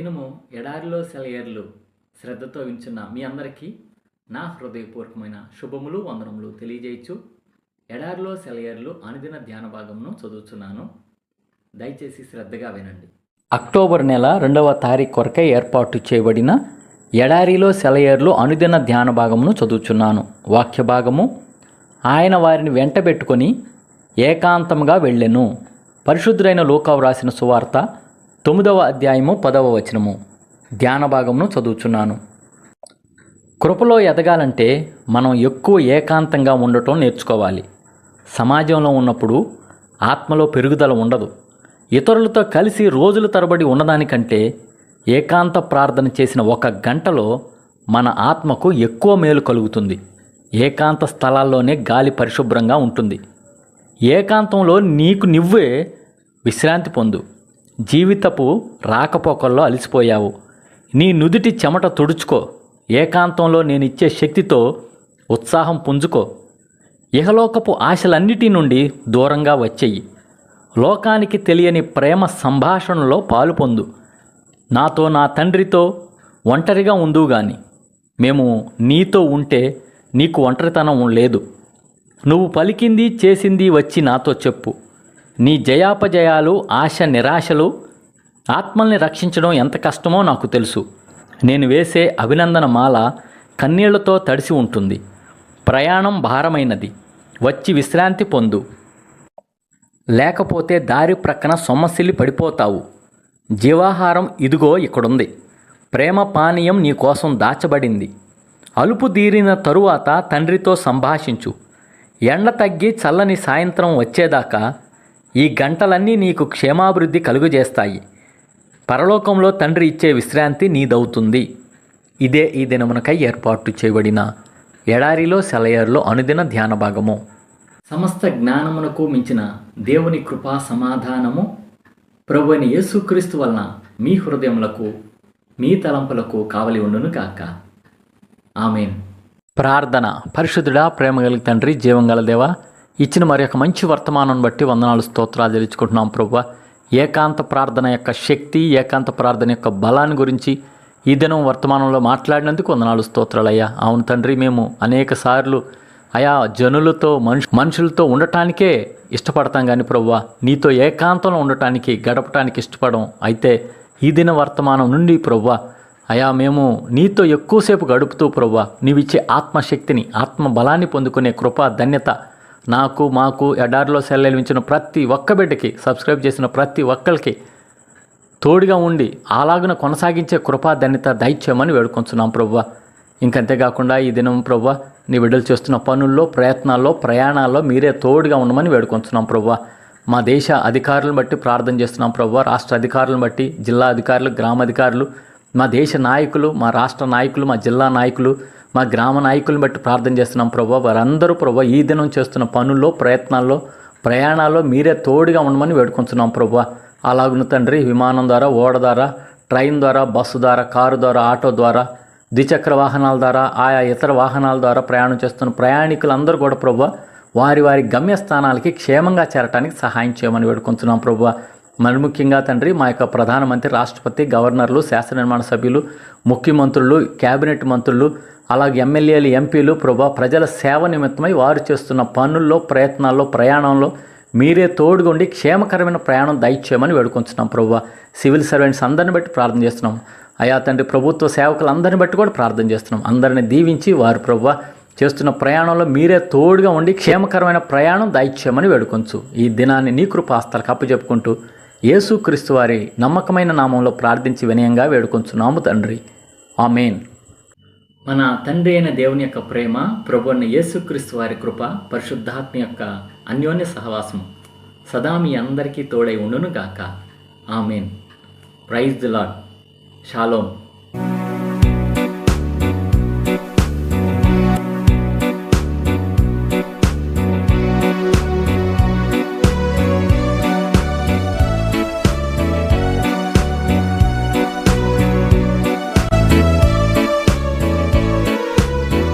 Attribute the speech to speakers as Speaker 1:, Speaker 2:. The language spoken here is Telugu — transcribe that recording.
Speaker 1: దినము ఎడారిలో సెలయర్లు శ్రద్ధతో వించున్న మీ అందరికీ నా హృదయపూర్వకమైన శుభములు వందనములు తెలియజేయచ్చు. ఎడారిలో సెలయర్లు అనుదిన ధ్యాన భాగమును చదువుతున్నాను దయచేసి శ్రద్ధగా వినండి. అక్టోబర్ నెల రెండవ తారీఖు కొరకై ఏర్పాటు చేయబడిన ఎడారిలో సెలయర్లు అనుదిన ధ్యాన భాగమును చదువుచున్నాను. వాక్య భాగము ఆయన వారిని వెంటబెట్టుకొని ఏకాంతంగా వెళ్ళెను. పరిశుద్ధులైన లోకావు రాసిన సువార్త తొమ్మిదవ అధ్యాయము పదవ వచనము. ధ్యాన భాగమును చదువుచున్నాను. కృపలో ఎదగాలంటే మనం ఎక్కువ ఏకాంతంగా ఉండటం నేర్చుకోవాలి. సమాజంలో ఉన్నప్పుడు ఆత్మలో పెరుగుదల ఉండదు. ఇతరులతో కలిసి రోజుల తరబడి ఉన్నదానికంటే ఏకాంత ప్రార్థన చేసిన ఒక గంటలో మన ఆత్మకు ఎక్కువ మేలు కలుగుతుంది. ఏకాంత స్థలాల్లోనే గాలి పరిశుభ్రంగా ఉంటుంది. ఏకాంతంలో నీకు నువ్వే విశ్రాంతి పొందు. జీవితపు రాకపోకల్లో అలసిపోయావు. నీ నుదుటి చెమట తుడుచుకో. ఏకాంతంలో నేను ఇచ్చే శక్తితో ఉత్సాహం పుంజుకో. ఇహలోకపు ఆశలన్నిటి నుండి దూరంగా వచ్చేయి. లోకానికి తెలియని ప్రేమ సంభాషణలో పాలు పొందు. నాతో నా తండ్రితో ఒంటరిగా ఉందువు గాని. మేము నీతో ఉంటే నీకు ఒంటరితనం లేదు. నువ్వు పలికింది చేసింది వచ్చి నాతో చెప్పు. నీ జయాపజయాలు ఆశ నిరాశలు ఆత్మల్ని రక్షించడం ఎంత కష్టమో నాకు తెలుసు. నేను వేసే అభినందన మాల కన్నీళ్ళతో తడిసి ఉంటుంది. ప్రయాణం భారమైనది. వచ్చి విశ్రాంతి పొందు. లేకపోతే దారి ప్రక్కన సొమ్మసిల్లి పడిపోతావు. జీవాహారం ఇదిగో ఇక్కడుంది. ప్రేమ పానీయం నీ కోసం దాచబడింది. అలుపు తీరిన తరువాత తండ్రితో సంభాషించు. ఎండ తగ్గి చల్లని సాయంత్రం వచ్చేదాకా ఈ గంటలన్నీ నీకు క్షేమాభివృద్ధి కలుగజేస్తాయి. పరలోకంలో తండ్రి ఇచ్చే విశ్రాంతి నీదవుతుంది. ఇదే ఈ దినమునకై ఏర్పాటు చేయబడిన ఎడారిలో సెలయర్లో అనుదిన ధ్యాన భాగము. సమస్త జ్ఞానమునకు మించిన దేవుని కృపా సమాధానము ప్రభుని యేసుక్రీస్తు వలన మీ హృదయములకు మీ తలంపులకు కావలి ఉండును కాక ఆమెన్. ప్రార్థన. పరిశుద్ధుడా ప్రేమ కలిగి తండ్రి జీవం గల దేవా ఇచ్చిన మరి యొక్క మంచి వర్తమానం బట్టి వందనాలు స్తోత్రాలు తెలుసుకుంటున్నాం ప్రభు ఏకాంత ప్రార్థన యొక్క శక్తి ఏకాంత ప్రార్థన యొక్క బలాన్ని గురించి ఈ దినం వర్తమానంలో మాట్లాడినందుకు వందనాలు స్తోత్రాలయ్యా. అవును తండ్రి మేము అనేక సార్లు అయా జనులతో మనుషు మనుషులతో ఉండటానికే ఇష్టపడతాం కానీ ప్రవ్వా నీతో ఏకాంతంలో ఉండటానికి గడపటానికి ఇష్టపడం అయితే ఈ దిన వర్తమానం నుండి ప్రవ్వా అయా మేము నీతో ఎక్కువసేపు గడుపుతూ ప్రవ్వా నీవిచ్చే ఆత్మశక్తిని ఆత్మ బలాన్ని పొందుకునే కృప ధన్యత నాకు మాకు ఎడారిలో సెల్లెలించిన ప్రతి ఒక్క బిడ్డకి సబ్స్క్రైబ్ చేసిన ప్రతి ఒక్కరికి తోడుగా ఉండి అలాగున కొనసాగించే కృపా ధన్యత దైత్యమని వేడుకొంచున్నాం ప్రవ్వా ఇంకంతేకాకుండా ఈ దినం ప్రభువ నీ బిడ్డలు చేస్తున్న పనుల్లో ప్రయత్నాల్లో ప్రయాణాల్లో మీరే తోడుగా ఉండమని వేడుకొంచున్నాం ప్రవ్వా మా దేశ అధికారులను బట్టి ప్రార్థన చేస్తున్నాం ప్రభువ. రాష్ట్ర అధికారులను బట్టి జిల్లా అధికారులు గ్రామ అధికారులు మా దేశ నాయకులు మా రాష్ట్ర నాయకులు మా జిల్లా నాయకులు మా గ్రామ నాయకులను బట్టి ప్రార్థన చేస్తున్నాం ప్రభా. వారందరూ ప్రభా ఈ దినం చేస్తున్న పనుల్లో ప్రయత్నాల్లో ప్రయాణాల్లో మీరే తోడుగా ఉండమని వేడుకుంటున్నాం ప్రభా. అలాగున్న తండ్రి విమానం ద్వారా ఓడ ద్వారా ట్రైన్ ద్వారా బస్సు ద్వారా కారు ద్వారా ఆటో ద్వారా ద్విచక్ర వాహనాల ద్వారా ఆయా ఇతర వాహనాల ద్వారా ప్రయాణం చేస్తున్న ప్రయాణికులందరూ కూడా ప్రభు వారి వారి గమ్యస్థానాలకి క్షేమంగా చేరటానికి సహాయం చేయమని వేడుకుంటున్నాం ప్రభు. మరి ముఖ్యంగా తండ్రి మా యొక్క ప్రధానమంత్రి రాష్ట్రపతి గవర్నర్లు శాసన నిర్మాణ సభ్యులు ముఖ్యమంత్రులు కేబినెట్ మంత్రులు అలాగే ఎమ్మెల్యేలు ఎంపీలు ప్రభా ప్రజల సేవ నిమిత్తమై వారు చేస్తున్న పనుల్లో ప్రయత్నాల్లో ప్రయాణంలో మీరే తోడుగుండి క్షేమకరమైన ప్రయాణం దయచేయమని వేడుకొంచున్నాం ప్రభు. సివిల్ సర్వెంట్స్ అందరిని బట్టి ప్రార్థన చేస్తున్నాం. అయా తండ్రి ప్రభుత్వ సేవకులందరిని బట్టి కూడా ప్రార్థన చేస్తున్నాం. అందరిని దీవించి వారు ప్రభు చేస్తున్న ప్రయాణంలో మీరే తోడుగా ఉండి క్షేమకరమైన ప్రయాణం దయచేయమని వేడుకొంచు. ఈ దినాన్ని నీ కృపాస్తాలకు అప్పచెప్పుకుంటూ యేసుక్రీస్తు వారి నమ్మకమైన నామంలో ప్రార్థించి వినయంగా వేడుకొంచున్నాము తండ్రి. ఆమెన్. మన తండ్రి అయిన దేవుని యొక్క ప్రేమ ప్రభు యేసుక్రీస్తు వారి కృప పరిశుద్ధాత్మ యొక్క అన్యోన్య సహవాసం సదా మీ అందరికీ తోడై ఉండును గాక amen. Praise the lord shalom